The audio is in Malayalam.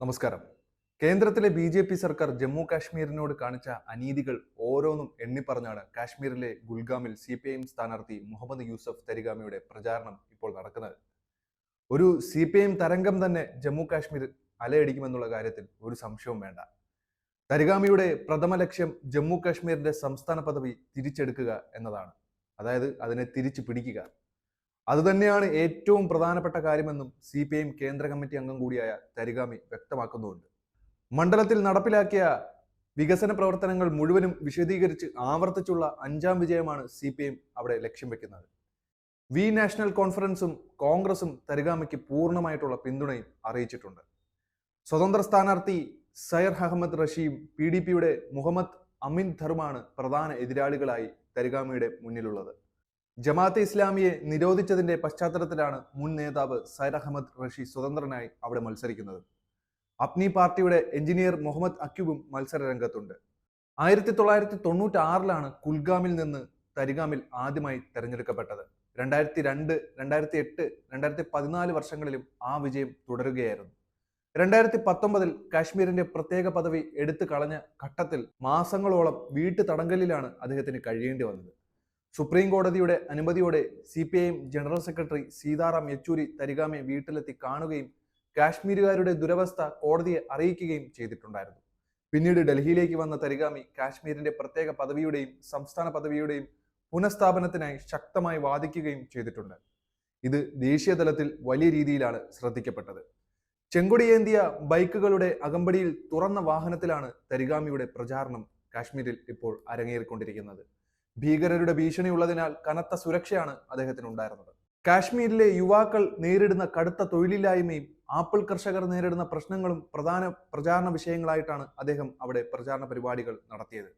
നമസ്കാരം. കേന്ദ്രത്തിലെ ബി ജെ പി സർക്കാർ ജമ്മു കാശ്മീരിനോട് കാണിച്ച അനീതികൾ ഓരോന്നും എണ്ണിപ്പറഞ്ഞാണ് കാശ്മീരിലെ ഗുൽഗാമിൽ സി പി ഐ എം സ്ഥാനാർത്ഥി മുഹമ്മദ് യൂസഫ് തരിഗാമിയുടെ പ്രചാരണം ഇപ്പോൾ നടക്കുന്നത്. ഒരു സി പി ഐ എം തരംഗം തന്നെ ജമ്മു കാശ്മീർ അലയടിക്കുമെന്നുള്ള കാര്യത്തിൽ ഒരു സംശയവും വേണ്ട. തരിഗാമിയുടെ പ്രഥമ ലക്ഷ്യം ജമ്മു കാശ്മീരിന്റെ സംസ്ഥാന പദവി തിരിച്ചെടുക്കുക എന്നതാണ്. അതായത് അതിനെ തിരിച്ചു പിടിക്കുക. അതുതന്നെയാണ് ഏറ്റവും പ്രധാനപ്പെട്ട കാര്യമെന്നും സി പി ഐ കേന്ദ്ര കമ്മിറ്റി അംഗം കൂടിയായ തരികാമി വ്യക്തമാക്കുന്നുണ്ട് മണ്ഡലത്തിൽ നടപ്പിലാക്കിയ വികസന പ്രവർത്തനങ്ങൾ മുഴുവനും വിശദീകരിച്ച് ആവർത്തിച്ചുള്ള അഞ്ചാം വിജയമാണ് സി പി എം അവിടെ ലക്ഷ്യം വെക്കുന്നത്. വി നാഷണൽ കോൺഫറൻസും കോൺഗ്രസും തരിഗാമിക്ക് പൂർണമായിട്ടുള്ള പിന്തുണയും അറിയിച്ചിട്ടുണ്ട്. സ്വതന്ത്ര സ്ഥാനാർത്ഥി സയർ അഹമ്മദ് റഷീം പി ഡി പിയുടെ മുഹമ്മദ് അമിൻ ധർമാണ് പ്രധാന എതിരാളികളായി തരിഗാമിയുടെ മുന്നിലുള്ളത്. ജമാഅത്തെ ഇസ്ലാമിയെ നിരോധിച്ചതിന്റെ പശ്ചാത്തലത്തിലാണ് മുൻ നേതാവ് സൈർ അഹമ്മദ് റഷി സ്വതന്ത്രനായി അവിടെ മത്സരിക്കുന്നത്. അപ്നി പാർട്ടിയുടെ എഞ്ചിനീയർ മുഹമ്മദ് അക്യൂബും മത്സര രംഗത്തുണ്ട് ആയിരത്തി തൊള്ളായിരത്തി തൊണ്ണൂറ്റി ആറിലാണ് കുൽഗാമിൽ നിന്ന് തരിഗാമിൽ ആദ്യമായി തെരഞ്ഞെടുക്കപ്പെട്ടത്. രണ്ടായിരത്തി രണ്ട് രണ്ടായിരത്തി എട്ട് രണ്ടായിരത്തി പതിനാല് വർഷങ്ങളിലും ആ വിജയം തുടരുകയായിരുന്നു. രണ്ടായിരത്തി പത്തൊമ്പതിൽ കാശ്മീരിന്റെ പ്രത്യേക പദവി എടുത്തു കളഞ്ഞ ഘട്ടത്തിൽ മാസങ്ങളോളം വീട്ടു തടങ്കലിലാണ് അദ്ദേഹത്തിന് കഴിയേണ്ടി വന്നത്. സുപ്രീം കോടതിയുടെ അനുമതിയോടെ C P I M general secretary Sitaram Yechury തരികാമെ വീട്ടിലെത്തി കാണുകയും കാശ്മീരുകാരുടെ ദുരവസ്ഥ കോടതിയെ അറിയിക്കുകയും ചെയ്തിട്ടുണ്ടായിരുന്നു. പിന്നീട് ഡൽഹിയിലേക്ക് വന്ന തരികാമി കാശ്മീരിന്റെ പ്രത്യേക പദവിയുടെയും സംസ്ഥാന പദവിയുടെയും പുനഃസ്ഥാപനത്തിനായി ശക്തമായി വാദിക്കുകയും ചെയ്തിട്ടുണ്ട്. ഇത് ദേശീയ തലത്തിൽ വലിയ രീതിയിലാണ് ശ്രദ്ധിക്കപ്പെട്ടത്. ചെങ്കൊടിയേന്തിയ ബൈക്കുകളുടെ അകമ്പടിയിൽ തുറന്ന വാഹനത്തിലാണ് തരികാമിയുടെ പ്രചാരണം കാശ്മീരിൽ ഇപ്പോൾ അരങ്ങേറിക്കൊണ്ടിരിക്കുന്നത്. ഭീകരരുടെ ഭീഷണിയുള്ളതിനാൽ കനത്ത സുരക്ഷയാണ് അദ്ദേഹത്തിന് ഉണ്ടായിരുന്നത് കാശ്മീരിലെ യുവാക്കൾ നേരിടുന്ന കടുത്ത തൊഴിലില്ലായ്മയും ആപ്പിൾ കർഷകർ നേരിടുന്ന പ്രശ്നങ്ങളും പ്രധാന പ്രചാരണ വിഷയങ്ങളായിട്ടാണ് അദ്ദേഹം അവിടെ പ്രചാരണ പരിപാടികൾ നടത്തിയത്.